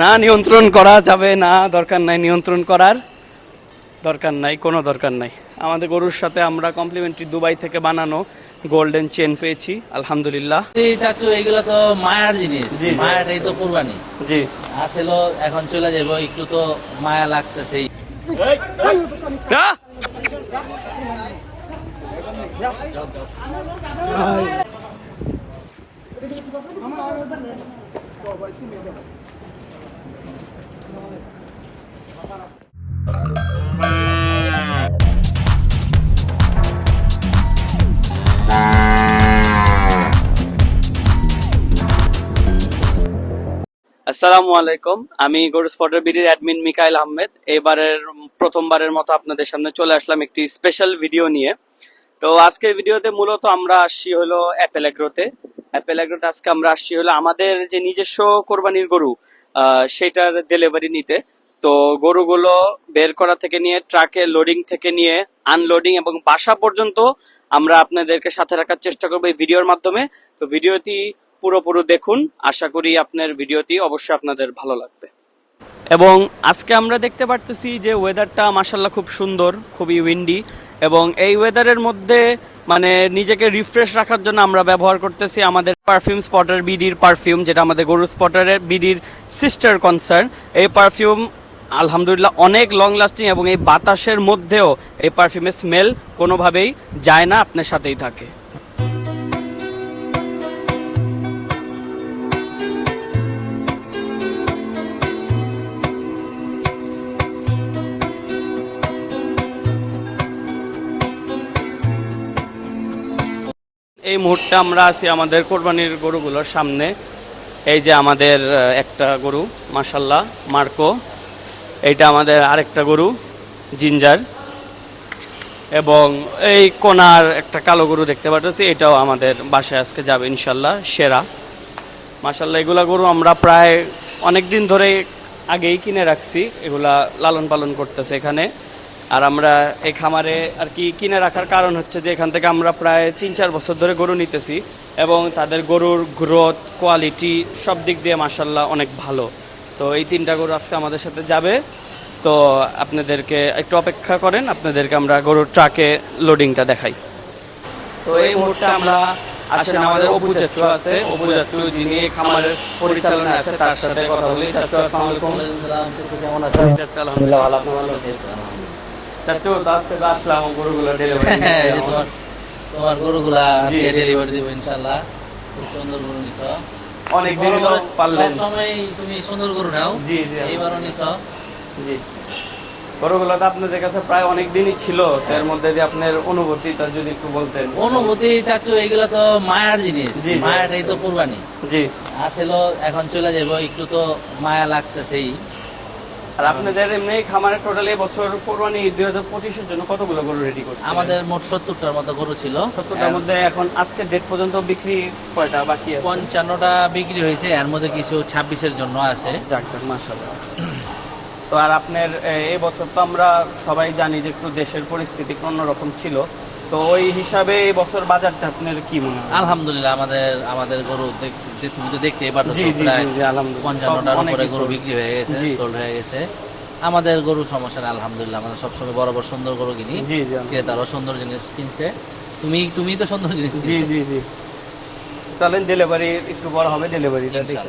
না নিয়ন্ত্রণ করা যাবে না দরকার নাই নিয়ন্ত্রণ করার। দরকার নাই কোনো দরকার নাই। আমাদের গরুর সাথে আমরা কমপ্লিমেন্টারি দুবাই থেকে বানানো গোল্ডেন চেন পেয়েছি আলহামদুলিল্লাহ। এই চাচু এগুলো তো মায়ার জিনিস। মায়াটাই তো কোরবানি। জি। আসলে এখন চলে যাব একটু তো মায়া লাগতেছে যা। আসসালামু আলাইকুম। আমি গরু স্পটের বিডির অ্যাডমিন মিকাইল আহমেদ। এবারের প্রথমবারের মতো আপনাদের সামনে চলে আসলাম একটি স্পেশাল ভিডিও নিয়ে। তো আজকের ভিডিওতে মূলত আমরা আসছি হলো অ্যাপেল এগ্রোতে অ্যাপেল এগ্রোতে আজকে আমরা আসছি হলো আমাদের যে নিজস্ব কোরবানির গরু সেটার ডেলিভারি নিতে। তো গরুগুলো বের করা থেকে নিয়ে ট্রাকে লোডিং থেকে নিয়ে আনলোডিং এবং বাসা পর্যন্ত আমরা আপনাদেরকে সাথে রাখার চেষ্টা করব এই ভিডিওর মাধ্যমে। তো ভিডিওটি পুরোপুরো দেখুন। আশা করি আপনার ভিডিওটি অবশ্যই আপনাদের ভালো লাগবে। এবং আজকে আমরা দেখতে পারতেছি যে ওয়েদারটা মাসাল্লাহ খুব সুন্দর, খুবই উইন্ডি এবং এই ওয়েদারের মধ্যে মানে নিজেকে রিফ্রেশ রাখার জন্য আমরা ব্যবহার করতেছি আমাদের পারফিউম স্পটার বিডির পারফিউম যেটা আমাদের গরু স্পটারের বিডির সিস্টার কনসার্ন এই পারফিউম আলহামদুলিল্লাহ, অনেক লং লাস্টিং এবং এই বাতাসের মধ্যেও এই পারফিউমের স্মেল কোনোভাবেই যায় না, আপনার সাথেই থাকে। এই মুহূর্তে আমরা আছি আমাদের কোরবানির গরুগুলোর সামনে। এই যে আমাদের একটা গরু মাসাল্লাহ মার্কো। এইটা আমাদের আরেকটা গরু, জিঞ্জার। এবং এই কোনার একটা কালো গরু দেখতে পাচ্ছি এটাও আমাদের বাসায় আজকে যাবে ইনশাল্লাহ, সেরা। মাসাল্লাহ এগুলা গরু আমরা প্রায় অনেক দিন ধরে আগেই কিনে রাখছি, এগুলা লালন পালন করতেছে এখানে। আর আমরা এই খামারে আর কি কিনে রাখার কারণ হচ্ছে যে, এখান থেকে আমরা প্রায় তিন চার বছর ধরে গরু নিতেছি, এবং তাদের গরুর গ্রোথ কোয়ালিটি সব দিক দিয়ে মাসাল্লাহ অনেক ভালো। তো এই তিনটা গরু আজকে আমাদের সাথে যাবে। তো আপনাদেরকে একটু অপেক্ষা করেন আপনাদেরকে আমরা গরুর ট্রাকে লোডিংটা দেখাই। তো এই মুহূর্তে আমরা আসেন আমাদের অপু চাচু আছে। অপু চাচু যিনি খামারের পরিচালনা আছে তার সাথে কথা বলি। চাচু আসসালামু আলাইকুম। কেমন আছেন চাচু আলহামদুলিল্লাহ ভালো আপনি চাচু আজকে আসলাম গরুগুলো ডেলিভারি হ্যাঁ, তোমার গরুগুলা আজকে। ডেলিভারি দিব খুব সুন্দর গরু নিছ। অনেক দিন পারলেন। সময় তুমি সুন্দর গরু নাও। জি, জি। এইবারও জি। গরুগুলো তো আপনাদের কাছে প্রায় অনেক দিনই ছিল এর মধ্যে যে আপনার অনুভূতিটা যদি একটু বলতেন। অনুভূতি চাচু এগুলো তো মায়ার জিনিস। মায়াটাই তো কোরবানি। জি। আসলে এখন চলে যাব একটু তো মায়া লাগতেছেই। আর আপনাদের এমনি খামারে টোটালি বছর কোরবানি দুই হাজার পঁচিশের জন্য কতগুলো গরু রেডি করছে আমাদের মোট সত্তরটার মতো গরু ছিল। সত্তরটার মধ্যে এখন আজকে ডেট পর্যন্ত বিক্রি কয়টা বাকি আছে? পঞ্চান্নটা বিক্রি হয়েছে এর মধ্যে কিছু ছাব্বিশের জন্য আছে। যাক যাক মাশাআল্লাহ। তো আর আপনার এই বছর তো আমরা সবাই জানি যে একটু দেশের পরিস্থিতি অন্যরকম ছিল। তো ওই হিসাবে এই বছর বাজারটা আপনার কি মনে হয়? আলহামদুলিল্লাহ আমাদের আমাদের গরু তুমি তো দেখতে এবার তো। পঞ্চান্নটার উপরে গরু বিক্রি হয়ে গেছে সোল্ড হয়ে গেছে। আমাদের গরু সমস্যা নেই আলহামদুলিল্লাহ আমাদের সবসময় বড় বড় সুন্দর গরু কিনি ক্রেতারও সুন্দর জিনিস কিনছে। তুমি তুমি তো সুন্দর জিনিস জি জি জি। চলেন ডেলিভারি একটু বড় হবে ডেলিভারিটা দেখি।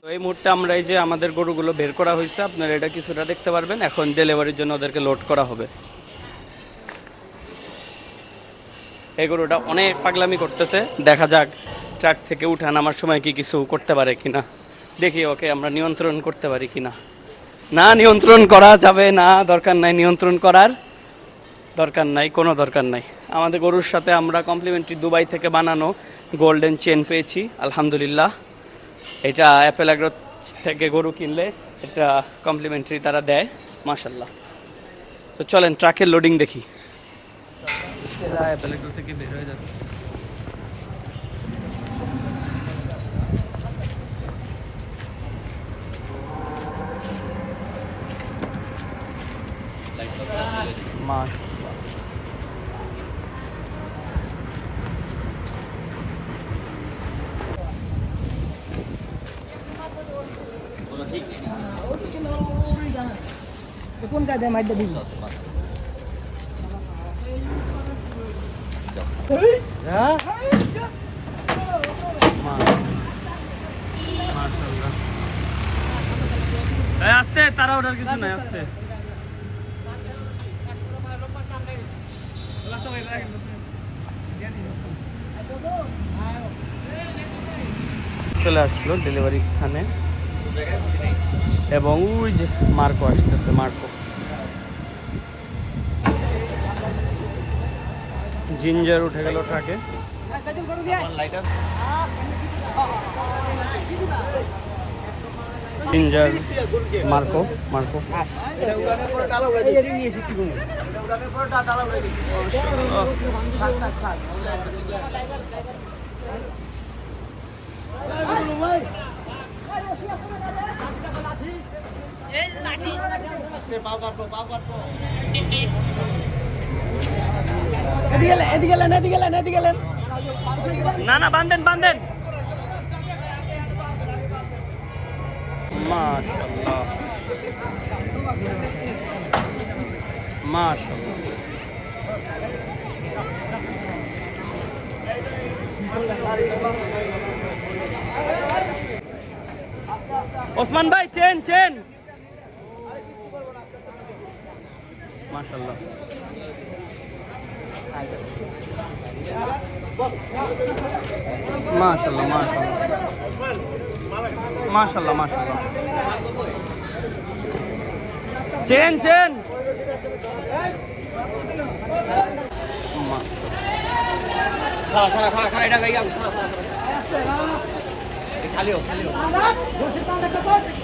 তো এই মুহূর্তে আমরা এই যে আমাদের গরুগুলো বের করা হয়েছে, আপনারা এটা কিছুটা দেখতে পারবেন। এখন ডেলিভারির জন্য ওদেরকে লোড করা হবে। এই গরুটা অনেক পাগলামি করতেছে। দেখা যাক ট্রাক থেকে উঠা নামার সময় কি কিছু করতে পারে কিনা। দেখি ওকে আমরা নিয়ন্ত্রণ করতে পারি কিনা। না নিয়ন্ত্রণ করা যাবে না, দরকার নাই নিয়ন্ত্রণ করার। দরকার নাই, কোনো দরকার নাই। আমাদের গরুর সাথে আমরা কমপ্লিমেন্টারি দুবাই থেকে বানানো গোল্ডেন চেন পেয়েছি, আলহামদুলিল্লাহ। এটা অ্যাপেল অ্যাগ্রো থেকে গরু কিনলে এটা কমপ্লিমেন্টারি তারা দেয় মাশাল্লাহ তো চলেন ট্রাকের লোডিং দেখি। অ্যাপেল অ্যাগ্রো থেকে বের হয়ে মাশাল্লাহ কোন কাজে মাইটা দিবি মাশাআল্লাহ তারা ওঠার কিছু নাই আস্তে চলে আসলো ডেলিভারি স্থানে। এবং ওই যে মার্কো আসতেছে মার্কো। জিঞ্জার উঠে গেল ট্রাকে। Ginger Marco Marco. এদিকে গেলেন এদিকে গেলেন এদিকে গেলেন এদিকে গেলেন না না বান্ধেন বান্ধেন মাশাআল্লাহ। মাশাআল্লাহ। ওসমান ভাই চেন চেন। মাশাআল্লাহ। মাশাআল্লাহ মাশাআল্লাহ। মাশাআল্লাহ মাশাআল্লাহ। Chain chain. রসিদ কান্দা করে দিছেন যা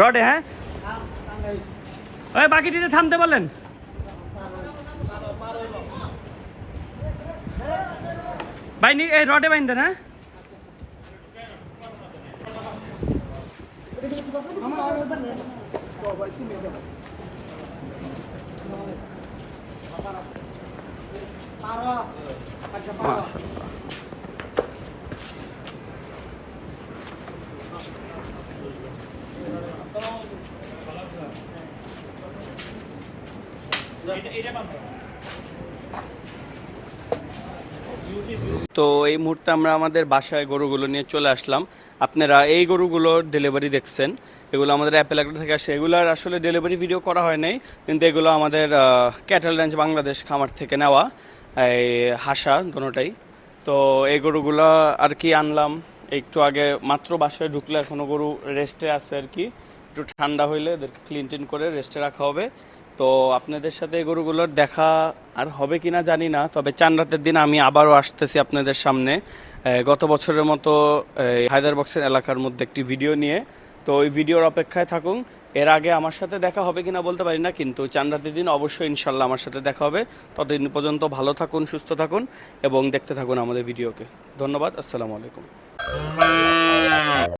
রডে হ্যাঁ? ওই বাকিটিতে থামতে বলেন। ভাই এই রডে বাইন দেন হ্যাঁ? মাশাআল্লাহ। তো এই মুহূর্তে আমরা আমাদের বাসায় গরুগুলো নিয়ে চলে আসলাম। আপনারা এই গরুগুলোর ডেলিভারি দেখছেন। এগুলো আমাদের অ্যাপেল থেকে আসে। এগুলোর আসলে ডেলিভারি ভিডিও করা হয় নাই, কিন্তু এগুলো আমাদের ক্যাটেল রেঞ্জ বাংলাদেশ খামার থেকে নেওয়া। এই হাসা দোনোটাই। তো এই গরুগুলো আর কি আনলাম। একটু আগে মাত্র বাসায় ঢুকলে এখনও গরু রেস্টে আছে আর কি। একটু ঠান্ডা হইলে এদেরকে ক্লিন টিন করে রেস্টে রাখা হবে। তো আপনাদের সাথে এই গরুগুলোর দেখা আর হবে কিনা জানি না, তবে চান রাতের দিন আমি আবারও আসতেছি আপনাদের সামনে। গত বছরের মতো এই হায়দার বক্সের এলাকার মধ্যে একটি ভিডিও নিয়ে। তো ওই ভিডিওর অপেক্ষায় থাকুন। এর আগে আমার সাথে দেখা হবে কিনা বলতে পারি না, কিন্তু চান রাতের দিন অবশ্যই ইনশাল্লাহ আমার সাথে দেখা হবে। ততদিন পর্যন্ত ভালো থাকুন, সুস্থ থাকুন এবং দেখতে থাকুন আমাদের ভিডিওকে। ধন্যবাদ, আসসালামু আলাইকুম।